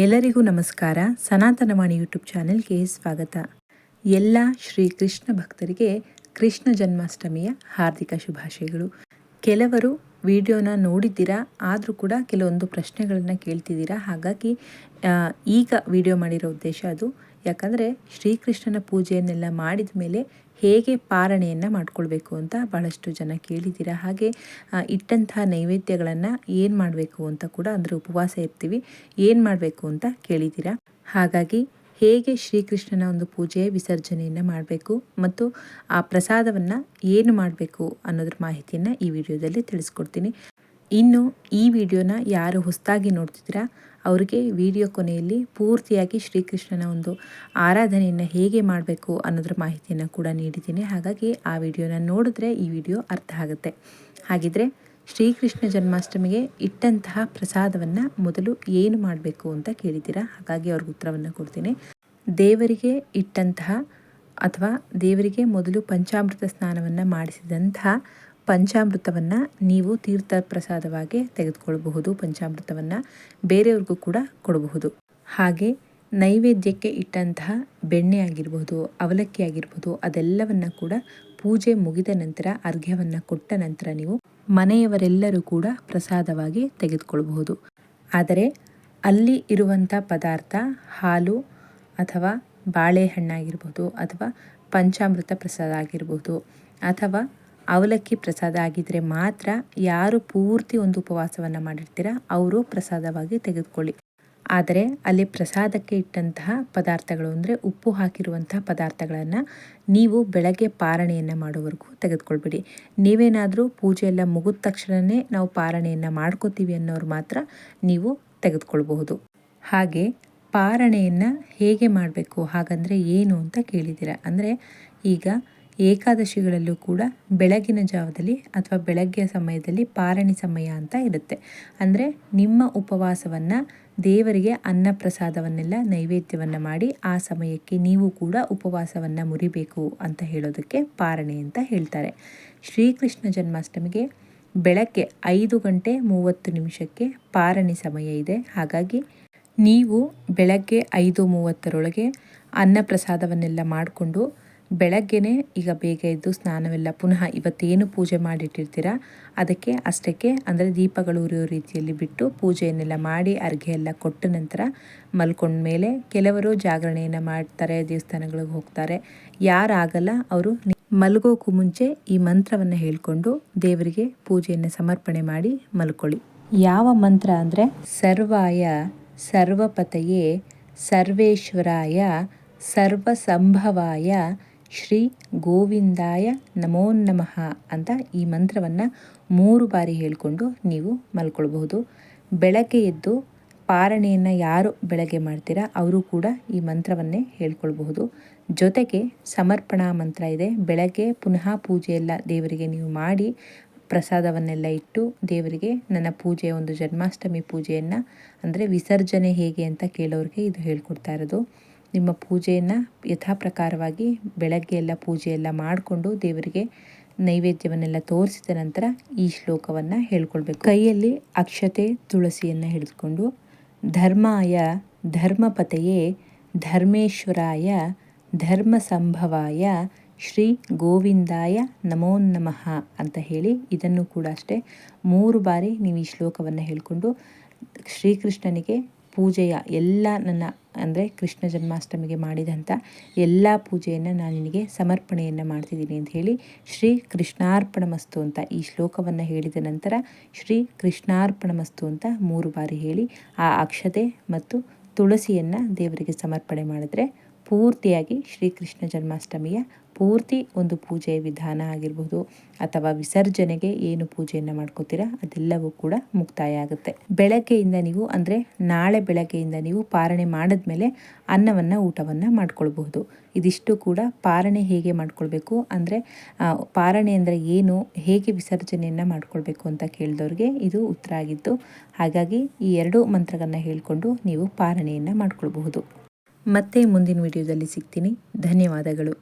ಎಲ್ಲರಿಗೂ ನಮಸ್ಕಾರ. ಸನಾತನವಾಣಿ ಯೂಟ್ಯೂಬ್ ಚಾನೆಲ್ಗೆ ಸ್ವಾಗತ. ಎಲ್ಲ ಶ್ರೀ ಕೃಷ್ಣ ಭಕ್ತರಿಗೆ ಕೃಷ್ಣ ಜನ್ಮಾಷ್ಟಮಿಯ ಹಾರ್ದಿಕ ಶುಭಾಶಯಗಳು. ಕೆಲವರು ವಿಡಿಯೋನ ನೋಡಿದ್ದೀರಾ, ಆದರೂ ಕೂಡ ಕೆಲವೊಂದು ಪ್ರಶ್ನೆಗಳನ್ನು ಕೇಳ್ತಿದ್ದೀರಾ, ಹಾಗಾಗಿ ಈಗ ವಿಡಿಯೋ ಮಾಡಿರೋ ಉದ್ದೇಶ ಅದು. ಯಾಕಂದರೆ ಶ್ರೀಕೃಷ್ಣನ ಪೂಜೆಯನ್ನೆಲ್ಲ ಮಾಡಿದ ಮೇಲೆ ಹೇಗೆ ಪಾರಣೆಯನ್ನು ಮಾಡ್ಕೊಳ್ಬೇಕು ಅಂತ ಭಾಳಷ್ಟು ಜನ ಕೇಳಿದ್ದೀರ? ಹಾಗೆ ಇಟ್ಟಂತಹ ನೈವೇದ್ಯಗಳನ್ನು ಏನು ಮಾಡಬೇಕು ಅಂತ ಕೂಡ ಅಂದರೆ ಉಪವಾಸ ಇರ್ತೀವಿ. ಏನು ಮಾಡಬೇಕು ಅಂತ ಕೇಳಿದ್ದೀರ? ಹಾಗಾಗಿ ಹೇಗೆ ಶ್ರೀಕೃಷ್ಣನ ಒಂದು ಪೂಜೆಯ ವಿಸರ್ಜನೆಯನ್ನು ಮಾಡಬೇಕು ಮತ್ತು ಆ ಪ್ರಸಾದವನ್ನು ಏನು ಮಾಡಬೇಕು ಅನ್ನೋದ್ರ ಮಾಹಿತಿಯನ್ನು ಈ ವಿಡಿಯೋದಲ್ಲಿ ತಿಳಿಸ್ಕೊಡ್ತೀನಿ. ಇನ್ನು ಈ ವಿಡಿಯೋನ ಯಾರು ಹೊಸದಾಗಿ ನೋಡ್ತಿದ್ದೀರಾ ಅವರಿಗೆ ವಿಡಿಯೋ ಕೊನೆಯಲ್ಲಿ ಪೂರ್ತಿಯಾಗಿ ಶ್ರೀಕೃಷ್ಣನ ಒಂದು ಆರಾಧನೆಯನ್ನು ಹೇಗೆ ಮಾಡಬೇಕು ಅನ್ನೋದ್ರ ಮಾಹಿತಿಯನ್ನು ಕೂಡ ನೀಡಿದ್ದೀನಿ. ಹಾಗಾಗಿ ಆ ವಿಡಿಯೋನ ನೋಡಿದ್ರೆ ಈ ವಿಡಿಯೋ ಅರ್ಥ ಆಗುತ್ತೆ. ಹಾಗಿದ್ರೆ ಶ್ರೀಕೃಷ್ಣ ಜನ್ಮಾಷ್ಟಮಿಗೆ ಇಟ್ಟಂತಹ ಪ್ರಸಾದವನ್ನು ಮೊದಲು ಏನು ಮಾಡಬೇಕು ಅಂತ ಕೇಳಿದ್ದೀರಾ? ಹಾಗಾಗಿ ಅವ್ರಿಗೆ ಉತ್ತರವನ್ನು ಕೊಡ್ತೀನಿ. ದೇವರಿಗೆ ಇಟ್ಟಂತಹ ಅಥವಾ ದೇವರಿಗೆ ಮೊದಲು ಪಂಚಾಮೃತ ಸ್ನಾನವನ್ನು ಮಾಡಿಸಿದಂತಹ ಪಂಚಾಮೃತವನ್ನು ನೀವು ತೀರ್ಥ ಪ್ರಸಾದವಾಗಿ ತೆಗೆದುಕೊಳ್ಳಬಹುದು, ಪಂಚಾಮೃತವನ್ನು ಬೇರೆಯವ್ರಿಗೂ ಕೂಡ ಕೊಡಬಹುದು. ಹಾಗೆ ನೈವೇದ್ಯಕ್ಕೆ ಇಟ್ಟಂತಹ ಬೆಣ್ಣೆ ಆಗಿರ್ಬೋದು, ಅವಲಕ್ಕಿ ಆಗಿರ್ಬೋದು, ಅದೆಲ್ಲವನ್ನು ಕೂಡ ಪೂಜೆ ಮುಗಿದ ನಂತರ, ಅರ್ಘ್ಯವನ್ನು ಕೊಟ್ಟ ನಂತರ ನೀವು ಮನೆಯವರೆಲ್ಲರೂ ಕೂಡ ಪ್ರಸಾದವಾಗಿ ತೆಗೆದುಕೊಳ್ಳಬಹುದು. ಆದರೆ ಅಲ್ಲಿ ಇರುವಂಥ ಪದಾರ್ಥ ಹಾಲು ಅಥವಾ ಬಾಳೆಹಣ್ಣಾಗಿರ್ಬೋದು ಅಥವಾ ಪಂಚಾಮೃತ ಪ್ರಸಾದ ಆಗಿರ್ಬೋದು ಅಥವಾ ಅವಲಕ್ಕಿ ಪ್ರಸಾದ ಆಗಿದ್ದರೆ ಮಾತ್ರ ಯಾರು ಪೂರ್ತಿ ಒಂದು ಉಪವಾಸವನ್ನು ಮಾಡಿರ್ತೀರ, ಅವರು ಪ್ರಸಾದವಾಗಿ ತೆಗೆದುಕೊಳ್ಳಿ. ಆದರೆ ಅಲ್ಲಿ ಪ್ರಸಾದಕ್ಕೆ ಇಟ್ಟಂತಹ ಪದಾರ್ಥಗಳು ಅಂದರೆ ಉಪ್ಪು ಹಾಕಿರುವಂತಹ ಪದಾರ್ಥಗಳನ್ನು ನೀವು ಬೆಳಗ್ಗೆ ಪಾರಣೆಯನ್ನು ಮಾಡೋವರೆಗೂ ತೆಗೆದುಕೊಳ್ಬೇಡಿ. ನೀವೇನಾದರೂ ಪೂಜೆ ಎಲ್ಲ ಮುಗಿದ ತಕ್ಷಣವೇ ನಾವು ಪಾರಣೆಯನ್ನು ಮಾಡ್ಕೋತೀವಿ ಅನ್ನೋರು ಮಾತ್ರ ನೀವು ತೆಗೆದುಕೊಳ್ಬಹುದು. ಹಾಗೆ ಪಾರಣೆಯನ್ನು ಹೇಗೆ ಮಾಡಬೇಕು, ಹಾಗಂದರೆ ಏನು ಅಂತ ಕೇಳಿದ್ದೀರ? ಅಂದರೆ ಈಗ ಏಕಾದಶಿಗಳಲ್ಲೂ ಕೂಡ ಬೆಳಗಿನ ಜಾವದಲ್ಲಿ ಅಥವಾ ಬೆಳಗ್ಗೆಯ ಸಮಯದಲ್ಲಿ ಪಾರಣಿ ಸಮಯ ಅಂತ ಇರುತ್ತೆ. ಅಂದರೆ ನಿಮ್ಮ ಉಪವಾಸವನ್ನು ದೇವರಿಗೆ ಅನ್ನ ಪ್ರಸಾದವನ್ನೆಲ್ಲ ನೈವೇದ್ಯವನ್ನು ಮಾಡಿ ಆ ಸಮಯಕ್ಕೆ ನೀವು ಕೂಡ ಉಪವಾಸವನ್ನು ಮುರಿಬೇಕು ಅಂತ ಹೇಳೋದಕ್ಕೆ ಪಾರಣೆ ಅಂತ ಹೇಳ್ತಾರೆ. ಶ್ರೀಕೃಷ್ಣ ಜನ್ಮಾಷ್ಟಮಿಗೆ ಬೆಳಗ್ಗೆ ಐದು ಗಂಟೆ ಮೂವತ್ತು ನಿಮಿಷಕ್ಕೆ ಪಾರಣಿ ಸಮಯ ಇದೆ. ಹಾಗಾಗಿ ನೀವು ಬೆಳಗ್ಗೆ ಐದು ಮೂವತ್ತರೊಳಗೆ ಅನ್ನ ಪ್ರಸಾದವನ್ನೆಲ್ಲ ಮಾಡಿಕೊಂಡು ಬೆಳಗ್ಗೆನೇ ಈಗ ಬೇಗ ಎದ್ದು ಸ್ನಾನವೆಲ್ಲ ಪುನಃ ಇವತ್ತೇನು ಪೂಜೆ ಮಾಡಿಟ್ಟಿರ್ತೀರ, ಅದಕ್ಕೆ ಅಷ್ಟಕ್ಕೆ ಅಂದರೆ ದೀಪಗಳು ಉರಿಯೋ ರೀತಿಯಲ್ಲಿ ಬಿಟ್ಟು ಪೂಜೆಯನ್ನೆಲ್ಲ ಮಾಡಿ ಅರ್ಘೆ ಎಲ್ಲ ಕೊಟ್ಟ ನಂತರ ಮಲ್ಕೊಂಡ್ಮೇಲೆ ಕೆಲವರು ಜಾಗರಣೆಯನ್ನು ಮಾಡ್ತಾರೆ, ದೇವಸ್ಥಾನಗಳಿಗೆ ಹೋಗ್ತಾರೆ. ಯಾರಾಗಲ್ಲ ಅವರು ಮಲಗೋಕ್ಕೂ ಮುಂಚೆ ಈ ಮಂತ್ರವನ್ನು ಹೇಳಿಕೊಂಡು ದೇವರಿಗೆ ಪೂಜೆಯನ್ನು ಸಮರ್ಪಣೆ ಮಾಡಿ ಮಲ್ಕೊಳ್ಳಿ. ಯಾವ ಮಂತ್ರ ಅಂದರೆ, ಸರ್ವಾಯ ಸರ್ವಪತಯೇ ಸರ್ವೇಶ್ವರಾಯ ಸರ್ವಸಂಭವಾಯ ಶ್ರೀ ಗೋವಿಂದಾಯ ನಮೋ ನಮಃ ಅಂತ ಈ ಮಂತ್ರವನ್ನು ಮೂರು ಬಾರಿ ಹೇಳಿಕೊಂಡು ನೀವು ಮಲ್ಕೊಳ್ಬಹುದು. ಬೆಳಗ್ಗೆ ಎದ್ದು ಪಾರಣೆಯನ್ನು ಯಾರು ಬೆಳಗ್ಗೆ ಮಾಡ್ತೀರಾ ಅವರು ಕೂಡ ಈ ಮಂತ್ರವನ್ನೇ ಹೇಳ್ಕೊಳ್ಬಹುದು. ಜೊತೆಗೆ ಸಮರ್ಪಣಾ ಮಂತ್ರ ಇದೆ. ಬೆಳಗ್ಗೆ ಪುನಃ ಪೂಜೆಯೆಲ್ಲ ದೇವರಿಗೆ ನೀವು ಮಾಡಿ ಪ್ರಸಾದವನ್ನೆಲ್ಲ ಇಟ್ಟು ದೇವರಿಗೆ ನನ್ನ ಪೂಜೆಯ ಒಂದು ಜನ್ಮಾಷ್ಟಮಿ ಪೂಜೆಯನ್ನು ಅಂದರೆ ವಿಸರ್ಜನೆ ಹೇಗೆ ಅಂತ ಕೇಳೋರಿಗೆ ಇದು ಹೇಳ್ಕೊಡ್ತಾ ಇರೋದು. ನಿಮ್ಮ ಪೂಜೆಯನ್ನು ಯಥಾ ಪ್ರಕಾರವಾಗಿ ಬೆಳಗ್ಗೆ ಎಲ್ಲ ಪೂಜೆ ಎಲ್ಲ ಮಾಡಿಕೊಂಡು ದೇವರಿಗೆ ನೈವೇದ್ಯವನ್ನೆಲ್ಲ ತೋರಿಸಿದ ನಂತರ ಈ ಶ್ಲೋಕವನ್ನು ಹೇಳ್ಕೊಳ್ಬೇಕು. ಕೈಯಲ್ಲಿ ಅಕ್ಷತೆ ತುಳಸಿಯನ್ನು ಹಿಡಿದುಕೊಂಡು ಧರ್ಮಾಯ ಧರ್ಮಪತೆಯೇ ಧರ್ಮೇಶ್ವರಾಯ ಧರ್ಮ ಸಂಭವಾಯ ಶ್ರೀ ಗೋವಿಂದಾಯ ನಮೋ ನಮಃ ಅಂತ ಹೇಳಿ ಇದನ್ನು ಕೂಡ ಅಷ್ಟೇ ಮೂರು ಬಾರಿ ನೀವು ಈ ಶ್ಲೋಕವನ್ನು ಹೇಳಿಕೊಂಡು ಶ್ರೀಕೃಷ್ಣನಿಗೆ ಪೂಜೆಯ ಎಲ್ಲ ನನ್ನ, ಅಂದರೆ ಕೃಷ್ಣ ಜನ್ಮಾಷ್ಟಮಿಗೆ ಮಾಡಿದಂಥ ಎಲ್ಲ ಪೂಜೆಯನ್ನು ನಾನು ನಿನಗೆ ಸಮರ್ಪಣೆಯನ್ನು ಮಾಡ್ತಿದ್ದೀನಿ ಅಂತ ಹೇಳಿ ಶ್ರೀ ಕೃಷ್ಣಾರ್ಪಣ ಮಸ್ತು ಅಂತ ಈ ಶ್ಲೋಕವನ್ನು ಹೇಳಿದ ನಂತರ ಶ್ರೀ ಕೃಷ್ಣಾರ್ಪಣ ಮಸ್ತು ಅಂತ ಮೂರು ಬಾರಿ ಹೇಳಿ ಆ ಅಕ್ಷತೆ ಮತ್ತು ತುಳಸಿಯನ್ನು ದೇವರಿಗೆ ಸಮರ್ಪಣೆ ಮಾಡಿದ್ರೆ ಪೂರ್ತಿಯಾಗಿ ಶ್ರೀಕೃಷ್ಣ ಜನ್ಮಾಷ್ಟಮಿಯ ಪೂರ್ತಿ ಒಂದು ಪೂಜೆಯ ವಿಧಾನ ಆಗಿರ್ಬೋದು ಅಥವಾ ವಿಸರ್ಜನೆಗೆ ಏನು ಪೂಜೆಯನ್ನು ಮಾಡ್ಕೋತೀರಾ ಅದೆಲ್ಲವೂ ಕೂಡ ಮುಕ್ತಾಯ ಆಗುತ್ತೆ. ಬೆಳಗ್ಗೆಯಿಂದ ನೀವು ಅಂದರೆ ನಾಳೆ ಬೆಳಗ್ಗೆಯಿಂದ ನೀವು ಪಾರಣೆ ಮಾಡಿದ ಮೇಲೆ ಅನ್ನವನ್ನು, ಊಟವನ್ನು ಮಾಡ್ಕೊಳ್ಬಹುದು. ಇದಿಷ್ಟು ಕೂಡ ಪಾರಣೆ ಹೇಗೆ ಮಾಡ್ಕೊಳ್ಬೇಕು ಅಂದರೆ ಪಾರಣೆ ಅಂದರೆ ಏನು, ಹೇಗೆ ವಿಸರ್ಜನೆಯನ್ನು ಮಾಡ್ಕೊಳ್ಬೇಕು ಅಂತ ಕೇಳಿದವ್ರಿಗೆ ಇದು ಉತ್ತರ ಆಗಿತ್ತು ಹಾಗಾಗಿ ಈ ಎರಡು ಮಂತ್ರಗಳನ್ನ ಹೇಳಿಕೊಂಡು ನೀವು ಪಾರಣೆಯನ್ನು ಮಾಡ್ಕೊಳ್ಬಹುದು. ಮತ್ತೆ ಮುಂದಿನ ವಿಡಿಯೋದಲ್ಲಿ ಸಿಗ್ತೀನಿ. ಧನ್ಯವಾದಗಳು.